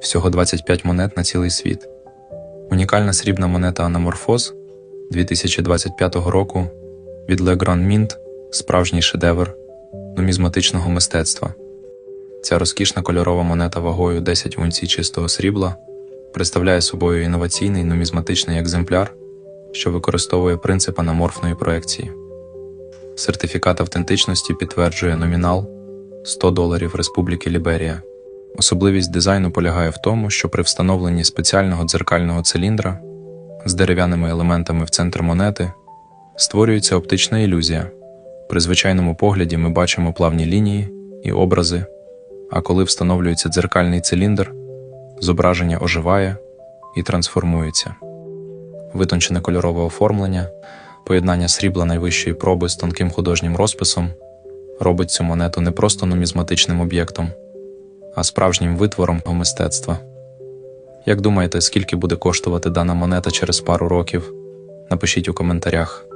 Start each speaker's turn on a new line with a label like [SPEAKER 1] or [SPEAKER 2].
[SPEAKER 1] всього 25 монет на цілий світ. Унікальна срібна монета Анаморфоз 2025 року від Le Grand Mint – справжній шедевр нумізматичного мистецтва. Ця розкішна кольорова монета вагою 10 унцій чистого срібла представляє собою інноваційний нумізматичний екземпляр, що використовує принцип анаморфної проекції. Сертифікат автентичності підтверджує номінал 100 доларів Республіки Ліберія. Особливість дизайну полягає в тому, що при встановленні спеціального дзеркального циліндра з дерев'яними елементами в центр монети створюється оптична ілюзія. При звичайному погляді ми бачимо плавні лінії і образи, а коли встановлюється дзеркальний циліндр, зображення оживає і трансформується. Витончене кольорове оформлення, поєднання срібла найвищої проби з тонким художнім розписом робить цю монету не просто нумізматичним об'єктом, а справжнім витвором мистецтва. Як думаєте, скільки буде коштувати дана монета через пару років? Напишіть у коментарях.